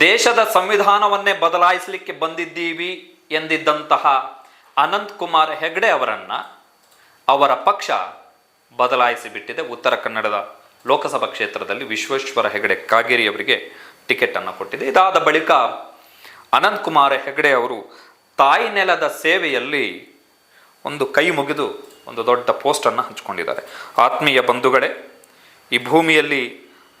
ದೇಶದ ಸಂವಿಧಾನವನ್ನೇ ಬದಲಾಯಿಸಲಿಕ್ಕೆ ಬಂದಿದ್ದೀವಿ ಎಂದಿದ್ದಂತಹ ಅನಂತ್ ಕುಮಾರ್ ಹೆಗ್ಡೆ ಅವರನ್ನು ಅವರ ಪಕ್ಷ ಬದಲಾಯಿಸಿ ಬಿಟ್ಟಿದೆ ಉತ್ತರ ಕನ್ನಡದ ಲೋಕಸಭಾ ಕ್ಷೇತ್ರದಲ್ಲಿ ವಿಶ್ವೇಶ್ವರ ಹೆಗಡೆ ಕಾಗೇರಿ ಅವರಿಗೆ ಟಿಕೆಟ್ ಅನ್ನು ಕೊಟ್ಟಿದೆ. ಇದಾದ ಬಳಿಕ ಅನಂತ್ ಕುಮಾರ್ ಹೆಗಡೆ ಅವರು ತಾಯಿ ನೆಲದ ಸೇವೆಯಲ್ಲಿ ಒಂದು ಕೈ ಮುಗಿದು ಒಂದು ದೊಡ್ಡ ಪೋಸ್ಟನ್ನು ಹಂಚಿಕೊಂಡಿದ್ದಾರೆ. ಆತ್ಮೀಯ ಬಂಧುಗಳೇ, ಈ ಭೂಮಿಯಲ್ಲಿ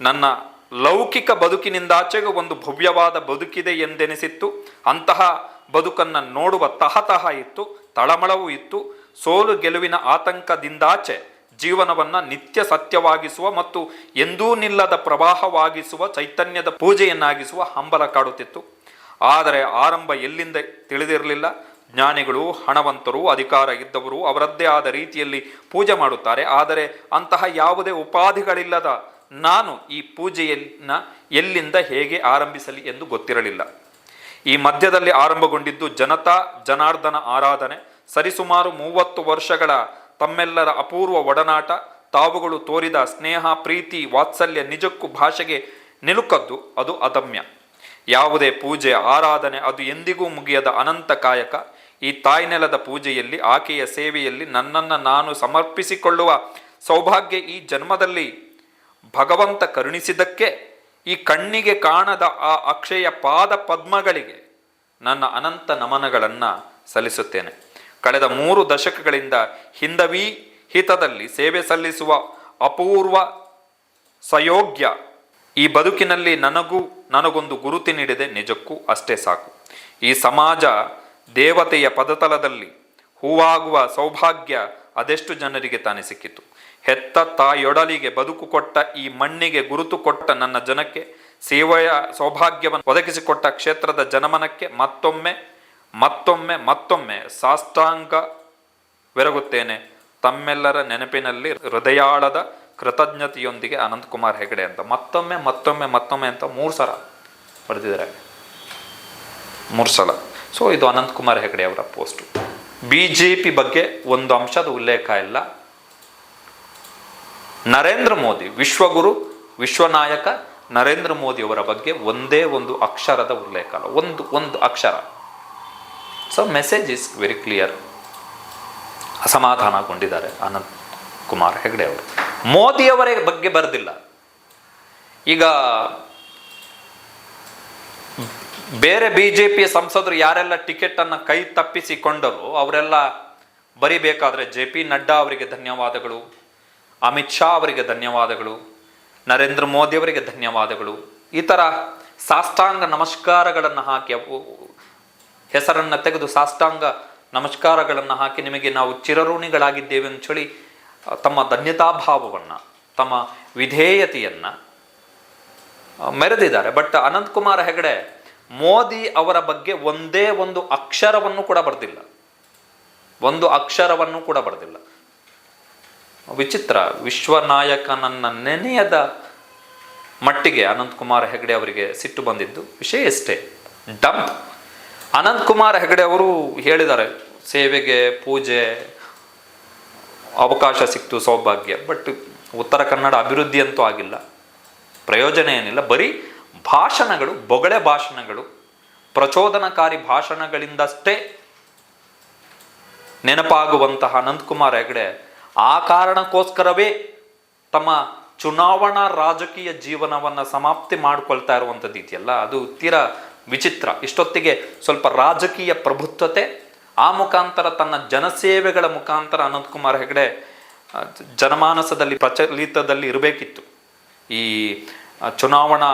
ನನ್ನ ಲೌಕಿಕ ಬದುಕಿನಿಂದಾಚೆಗೆ ಒಂದು ಭವ್ಯವಾದ ಬದುಕಿದೆ ಎಂದೆನಿಸಿತ್ತು. ಅಂತಹ ಬದುಕನ್ನು ನೋಡುವ ತಹತಹ ಇತ್ತು, ತಳಮಳವೂ ಇತ್ತು. ಸೋಲು ಗೆಲುವಿನ ಆತಂಕದಿಂದಾಚೆ ಜೀವನವನ್ನು ನಿತ್ಯ ಸತ್ಯವಾಗಿಸುವ ಮತ್ತು ಎಂದೂ ನಿಲ್ಲದ ಪ್ರವಾಹವಾಗಿಸುವ, ಚೈತನ್ಯದ ಪೂಜೆಯನ್ನಾಗಿಸುವ ಹಂಬಲ ಕಾಡುತ್ತಿತ್ತು. ಆದರೆ ಆರಂಭ ಎಲ್ಲಿಂದ ತಿಳಿದಿರಲಿಲ್ಲ. ಜ್ಞಾನಿಗಳು, ಹಣವಂತರು, ಅಧಿಕಾರ ಇದ್ದವರು ಅವರದ್ದೇ ಆದ ರೀತಿಯಲ್ಲಿ ಪೂಜೆ ಮಾಡುತ್ತಾರೆ. ಆದರೆ ಅಂತಹ ಯಾವುದೇ ಉಪಾಧಿಗಳಿಲ್ಲದ ನಾನು ಈ ಪೂಜೆಯನ್ನು ಎಲ್ಲಿಂದ ಹೇಗೆ ಆರಂಭಿಸಲಿ ಎಂದು ಗೊತ್ತಿರಲಿಲ್ಲ. ಈ ಮಧ್ಯದಲ್ಲಿ ಆರಂಭಗೊಂಡಿದ್ದು ಜನತಾ ಜನಾರ್ದನ ಆರಾಧನೆ. ಸರಿಸುಮಾರು ಮೂವತ್ತು ವರ್ಷಗಳ ತಮ್ಮೆಲ್ಲರ ಅಪೂರ್ವ ಒಡನಾಟ, ತಾವುಗಳು ತೋರಿದ ಸ್ನೇಹ, ಪ್ರೀತಿ, ವಾತ್ಸಲ್ಯ ನಿಜಕ್ಕೂ ಭಾಷೆಗೆ ನಿಲುಕದ್ದು ಅದು ಅದಮ್ಯ. ಯಾವುದೇ ಪೂಜೆ ಆರಾಧನೆ ಅದು ಎಂದಿಗೂ ಮುಗಿಯದ ಅನಂತ ಕಾಯಕ. ಈ ತಾಯ್ನೆಲದ ಪೂಜೆಯಲ್ಲಿ, ಆಕೆಯ ಸೇವೆಯಲ್ಲಿ ನನ್ನನ್ನು ನಾನು ಸಮರ್ಪಿಸಿಕೊಳ್ಳುವ ಸೌಭಾಗ್ಯ ಈ ಜನ್ಮದಲ್ಲಿ ಭಗವಂತ ಕರುಣಿಸಿದ್ದಕ್ಕೆ ಈ ಕಣ್ಣಿಗೆ ಕಾಣದ ಆ ಅಕ್ಷಯ ಪಾದ ಪದ್ಮಗಳಿಗೆ ನನ್ನ ಅನಂತ ನಮನಗಳನ್ನು ಸಲ್ಲಿಸುತ್ತೇನೆ. ಕಳೆದ ಮೂರು ದಶಕಗಳಿಂದ ಹಿಂದವಿ ಹಿತದಲ್ಲಿ ಸೇವೆ ಸಲ್ಲಿಸುವ ಅಪೂರ್ವ ಸಯೋಗ್ಯ ಈ ಬದುಕಿನಲ್ಲಿ ನನಗೂ ನನಗೊಂದು ಗುರುತಿ ನೀಡಿದೆ ನಿಜಕ್ಕೂ ಅಷ್ಟೇ ಸಾಕು. ಈ ಸಮಾಜ ದೇವತೆಯ ಪದತಲದಲ್ಲಿ ಹೂವಾಗುವ ಸೌಭಾಗ್ಯ ಅದೆಷ್ಟು ಜನರಿಗೆ ತಾನೇ ಸಿಕ್ಕಿತು. ಹೆತ್ತ ತಾಯೊಡಲಿಗೆ ಬದುಕು ಕೊಟ್ಟ ಈ ಮಣ್ಣಿಗೆ ಗುರುತು ಕೊಟ್ಟ ನನ್ನ ಜನಕ್ಕೆ, ಸೇವೆಯ ಸೌಭಾಗ್ಯವನ್ನು ಒದಗಿಸಿಕೊಟ್ಟ ಕ್ಷೇತ್ರದ ಜನಮನಕ್ಕೆ ಮತ್ತೊಮ್ಮೆ ಮತ್ತೊಮ್ಮೆ ಮತ್ತೊಮ್ಮೆ ಸಾಷ್ಟಾಂಗ ಬೆರಗುತ್ತೇನೆ ತಮ್ಮೆಲ್ಲರ ನೆನಪಿನಲ್ಲಿ ಹೃದಯಾಳದ ಕೃತಜ್ಞತೆಯೊಂದಿಗೆ ಅನಂತಕುಮಾರ್ ಹೆಗಡೆ ಅಂತ. ಮತ್ತೊಮ್ಮೆ ಮತ್ತೊಮ್ಮೆ ಮತ್ತೊಮ್ಮೆ ಅಂತ ಮೂರು ಸಲ ಬರೆದಿದ್ದಾರೆ. ಮೂರು ಸಲ. ಸೊ ಇದು ಅನಂತಕುಮಾರ್ ಹೆಗಡೆ ಅವರ ಪೋಸ್ಟು ಬಿ ಜೆ ಪಿ ಬಗ್ಗೆ ಒಂದು ಅಂಶದ ಉಲ್ಲೇಖ ಇಲ್ಲ. ನರೇಂದ್ರ ಮೋದಿ, ವಿಶ್ವಗುರು, ವಿಶ್ವನಾಯಕ ನರೇಂದ್ರ ಮೋದಿ ಅವರ ಬಗ್ಗೆ ಒಂದೇ ಒಂದು ಅಕ್ಷರದ ಉಲ್ಲೇಖ. ಅಲ್ಲ ಒಂದು ಒಂದು ಅಕ್ಷರ. So message is very clear ಅಸಮಾಧಾನಗೊಂಡಿದ್ದಾರೆ Ananth Kumar Hegde ಅವರು. ಮೋದಿಯವರ ಬಗ್ಗೆ ಬರೆದಿಲ್ಲ. ಈಗ ಬೇರೆ ಬಿ ಜೆ ಪಿ ಸಂಸದರು ಯಾರೆಲ್ಲ ಟಿಕೆಟ್ ಅನ್ನ ಕೈ ತಪ್ಪಿಸಿಕೊಂಡರು ಅವರೆಲ್ಲ ಬರಿಬೇಕಾದ್ರೆ ಜೆ ಪಿ ನಡ್ಡಾ ಅವರಿಗೆ ಧನ್ಯವಾದಗಳು. ಅಮಿತ್ ಶಾ ಅವರಿಗೆ ಧನ್ಯವಾದಗಳು, ನರೇಂದ್ರ ಮೋದಿ ಅವರಿಗೆ ಧನ್ಯವಾದಗಳು. ಈ ಥರ ಸಾಷ್ಟಾಂಗ ನಮಸ್ಕಾರಗಳನ್ನು ಹಾಕಿ ಹೆಸರನ್ನು ತೆಗೆದು ಸಾಷ್ಟಾಂಗ ನಮಸ್ಕಾರಗಳನ್ನು ಹಾಕಿ ನಿಮಗೆ ನಾವು ಚಿರಋಣಿಗಳಾಗಿದ್ದೇವೆ ಹೇಳಿ ತಮ್ಮ ಧನ್ಯತಾಭಾವವನ್ನು, ತಮ್ಮ ವಿಧೇಯತೆಯನ್ನು ಮೆರೆದಿದ್ದಾರೆ. ಬಟ್ ಅನಂತಕುಮಾರ್ ಹೆಗಡೆ, ಮೋದಿ ಅವರ ಬಗ್ಗೆ ಒಂದೇ ಒಂದು ಅಕ್ಷರವನ್ನು ಕೂಡ ಬರೆದಿಲ್ಲ. ಒಂದು ಅಕ್ಷರವನ್ನು ಕೂಡ ಬರೆದಿಲ್ಲ. ವಿಚಿತ್ರ ವಿಶ್ವನಾಯಕನನ್ನ ನೆನೆಯದ ಮಟ್ಟಿಗೆ ಅನಂತಕುಮಾರ್ ಹೆಗಡೆ ಅವರಿಗೆ ಸಿಟ್ಟು ಬಂದಿದ್ದು. ವಿಷಯ ಎಷ್ಟೇ. ಡಂಪ್. ಅನಂತಕುಮಾರ್ ಹೆಗಡೆ ಅವರು ಹೇಳಿದ್ದಾರೆ, ಸೇವೆಗೆ ಪೂಜೆ ಅವಕಾಶ ಸಿಕ್ತು, ಸೌಭಾಗ್ಯ. ಬಟ್ ಉತ್ತರ ಕನ್ನಡ ಅಭಿವೃದ್ಧಿ ಅಂತೂ ಆಗಿಲ್ಲ. ಪ್ರಯೋಜನ ಏನಿಲ್ಲ. ಬರೀ ಭಾಷಣಗಳು, ಬೊಗಳೆ ಭಾಷಣಗಳು, ಪ್ರಚೋದನಕಾರಿ ಭಾಷಣಗಳಿಂದಷ್ಟೇ ನೆನಪಾಗುವಂತಹ ಅನಂತಕುಮಾರ್ ಹೆಗಡೆ ಆ ಕಾರಣಕ್ಕೋಸ್ಕರವೇ ತಮ್ಮ ಚುನಾವಣಾ ರಾಜಕೀಯ ಜೀವನವನ್ನು ಸಮಾಪ್ತಿ ಮಾಡ್ಕೊಳ್ತಾ ಇರುವಂಥದ್ದು ಇದೆಯಲ್ಲ? ಅದು ತೀರ ವಿಚಿತ್ರ. ಇಷ್ಟೊತ್ತಿಗೆ ಸ್ವಲ್ಪ ರಾಜಕೀಯ ಪ್ರಭುತ್ವತೆ, ಆ ಮುಖಾಂತರ ತನ್ನ ಜನಸೇವೆಗಳ ಮುಖಾಂತರ ಅನಂತಕುಮಾರ್ ಹೆಗಡೆ ಜನಮಾನಸದಲ್ಲಿ ಪ್ರಚಲಿತದಲ್ಲಿ ಇರಬೇಕಿತ್ತು. ಈ ಚುನಾವಣಾ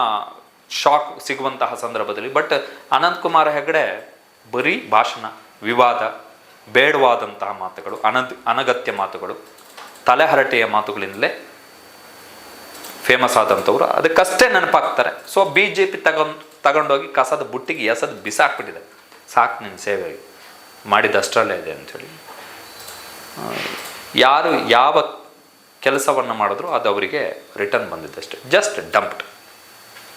ಶಾಕ್ ಸಿಗುವಂತಹ ಸಂದರ್ಭದಲ್ಲಿ. ಬಟ್ ಅನಂತಕುಮಾರ್ ಹೆಗಡೆ ಬರೀ ಭಾಷಣ, ವಿವಾದ ಬೇಡವಾದಂತಹ ಮಾತುಗಳು, ಅನದ್, ಅನಗತ್ಯ ಮಾತುಗಳು, ತಲೆಹರಟೆಯ ಮಾತುಗಳಿಂದಲೇ ಫೇಮಸ್ ಆದಂಥವ್ರು. ಅದಕ್ಕಷ್ಟೇ ನೆನಪಾಗ್ತಾರೆ. ಸೊ ಬಿ ಜೆ ಪಿ ತಗೊಂಡು, ತಗೊಂಡೋಗಿ ಕಸದ ಬುಟ್ಟಿಗೆ ಎಸದು ಬಿಸಾಕ್ಬಿಟ್ಟಿದೆ. ಸಾಕು ಸೇವೆ ಮಾಡಿದಷ್ಟರಲ್ಲೇ ಇದೆ ಅಂಥೇಳಿ ಯಾರು ಯಾವ ಕೆಲಸವನ್ನು ಮಾಡಿದ್ರು ಅದು ಅವರಿಗೆ ರಿಟರ್ನ್ ಬಂದಿದ್ದಷ್ಟೇ. ಜಸ್ಟ್ ಡಂಪ್ಡ್